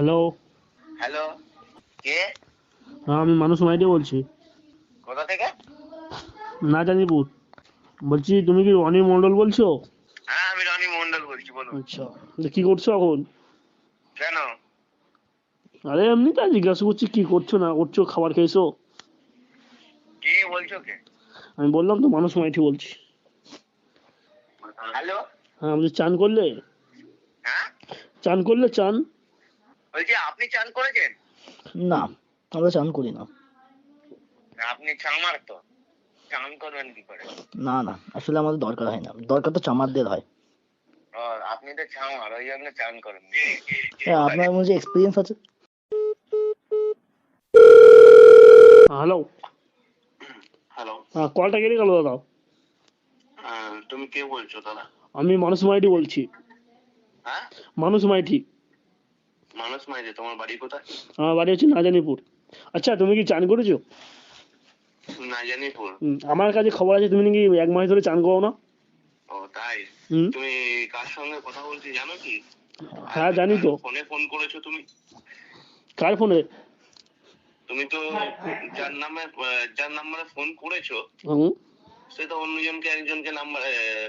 Hello hello কে? হ্যাঁ আমি মানুষ মাইটি বলছি। কোথা থেকে? না জানিপুর বলছি তুমি কি অনিল মণ্ডল বলছো? হ্যাঁ আমি রনি মন্ডল বলছি বলুন। আচ্ছা কি করছ এখন? কেন? আরে এমনি তা জিজ্ঞাসা করছি কি করছ না করছ খাবার খেয়েছো? কে বলছো কে? আমি বললাম তো মানুষ মাইটি বলছি। হ্যালো? হ্যাঁ আপনি চান করলে? হ্যাঁ? চান করলে চান? বলছি আপনি চান করেছেন? না আমরা চান করি না। আপনি চামার তো চান করবেন কি করে? না না আসলে আমাদের দরকার হয় না। দরকার তো চামারদের হয়। আপনি তো চামার ওই জন্য চান করেন। হ্যাঁ, আপনার মধ্যে এক্সপিরিয়েন্স আছে? হ্যালো হ্যালো হ্যাঁ কলটা কেটে গেল দাদা? তুমি কে বলছো দাদা? আমি মানুষ মাইটি বলছি। হ্যাঁ? মানুষ মাইটি মানুষ মাইজে তোমার বাড়ি কোথায়? আমার বাড়ি হচ্ছে নাজানিপুর। আচ্ছা তুমি কি চান করেছ? নাজানিপুর। আমার কাছে খবর আছে তুমি নাকি এক মাস ধরে চান করো না? ও তাই? তুমি কার সঙ্গে কথা বলছি জানো কি? হ্যাঁ জানি তো। ফোনে ফোন করেছ তুমি? কার ফোনে? তুমি তো যার নামে যার নাম্বারে ফোন করেছ হুম। সে তো অন্যজনকে একজনকে নাম্বার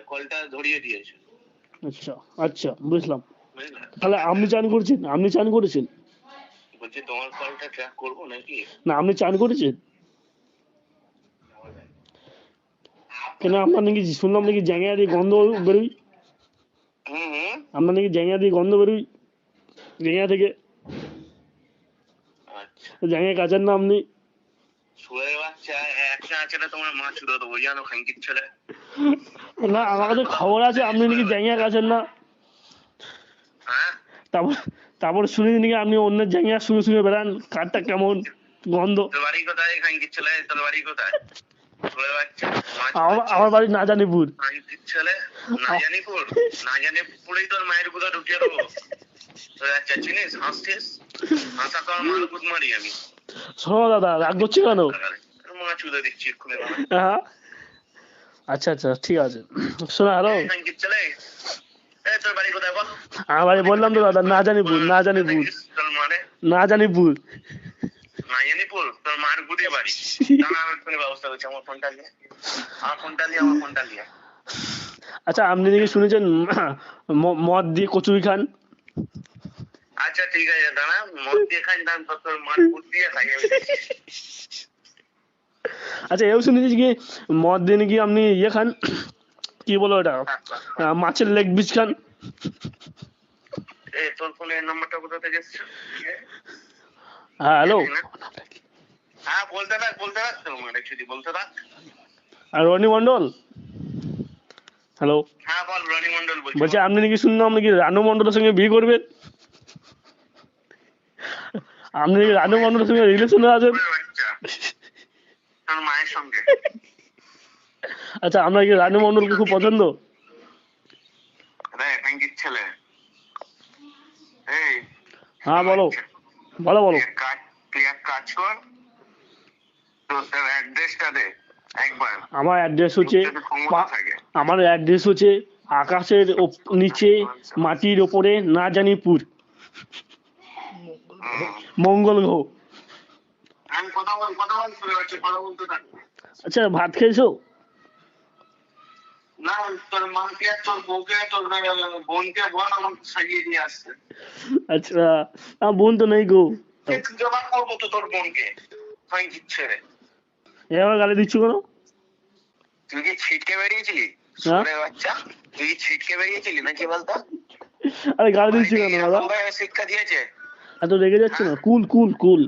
কলটা ধরিয়ে দিয়েছে। আচ্ছা আচ্ছা বুঝলাম। বুঝলে তাহলে আপনি চান করেছেন? আপনি চান করেছেন? বলছি তোমার কলটা ট্র্যাক করব নাকি? না আপনি চান করেছেন? কেন আপনার নাকি শুনলাম নাকি জ্যাঙা দিয়ে গন্ধ বেরোই আপনার নাকি জ্যাঙা দিয়ে গন্ধ বেরোই জ্যাঙা থেকে? আচ্ছা। জ্যাঙা না আপনি না আমার কাছে খবর আছে আপনি নাকি জ্যাঙা কাছেন না? তারপর তারপর নাকি আপনি অন্যের জ্যাঙা শুনে শুনে বেড়ান? কাঠটা কেমন? গন্ধ? বাড়ি কোথায়? খাঙ্কির ছেলে তোর বাড়ি কোথায়? শুয়ে বাচ্চা মা আমার বাড়ি ছেলে না জানিপুর না জানিপুরেই তোর মায়ের ঢুকিয়ে দেবো। আচ্ছা চিনিস? হাসছিস? হাসা তো আমার মাল গুদ মারি আমি। শোনো দাদা রাগ করছে কেন? মা চুদে দিচ্ছি এক্ষুনি। হ্যাঁ? আচ্ছা আচ্ছা ঠিক আছে। শোনো হ্যালো ছেলে তোর বাড়ি কোথায় বল? আমার বাড়ি বললাম তো দাদা না জানিপুর না জানিপুর তোর মানে? না জানিপুর নাইজানিপুর তোর মার গুদে বাড়ি। দাঁড়া আমি এক্ষুনি ব্যবস্থা করছি আমার ফোনটা নিয়ে। আমার ফোনটা নিয়ে আমার ফোনটা নিয়ে। আচ্ছা আপনি নাকি শুনেছেন মদ দিয়ে কচুরি খান? আচ্ছা ঠিক আছে দাঁড়া মদ দিয়ে খাই দান তোর মার গুদ দিয়ে খাই আচ্ছা এও শুনেছি কি মদ দিয়ে নাকি আপনি ইয়ে খান? কি বলো এটা মাছের লেগ পিস খান? এই তোর ফোনে এই নাম্বারটা কোথা থেকে এসছে? হ্যাঁ হ্যালো হ্যাঁ বলতে থাক বলতে থাক। তোর একচুয়ালি বলতে থাক। আর রনি মন্ডল হ্যালো হ্যাঁ বল রনি মন্ডল বলছি বলছি আপনি নাকি শুনলাম আপনি কি রানু মন্ডলের সঙ্গে বিয়ে করবেন? আপনি নাকি রানু মন্ডলের সঙ্গে রিলেশনে আছেন। তোর মায়ের সঙ্গে। আচ্ছা আপনার কি রানু মন্ডলকে খুব পছন্দ? ছেলে। এই হ্যাঁ বলো। বলো বলো। তুই এক কাজ কর। তোর অ্যাড্রেসটা দে একবার। আমার অ্যাড্রেস হচ্ছে। আমার অ্যাড্রেস হচ্ছে আকাশের নিচে মাটির ওপরে না জানিপুর হুম। মঙ্গল গ্রহ। থাক। আচ্ছা ভাত খেয়েছো? না তোর মাকে তোর বউকে তোর বোনকে বল আমাকে সাজিয়ে দিয়ে আসতে আচ্ছা আমার বোন তো নেই গো। জমা করব তো তোর বোনকে? আমি দিচ্ছে এবার গালি দিচ্ছ কেন? তুই কি ছিটকে বেরিয়েছিলি? হ্যাঁ? বাচ্চা তুই কি ছিটকে বেরিয়েছিলি নাকি বলতো? আরে গালি দিচ্ছ কেন দাদা? শিক্ষা দিয়েছে। এত রেগে যাচ্ছে না? কুল কুল কুল।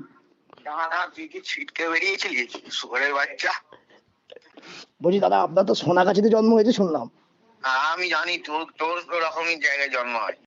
দাদা তুই কি ছিটকে বেরিয়েছিলি? সুরের বাচ্চা। বলছি, দাদা, আপনার তো সোনাগাছিতে জন্ম হয়েছে, শুনলাম। আমি জানি, তোর তোর ওরকমই জায়গায় জন্ম হয়।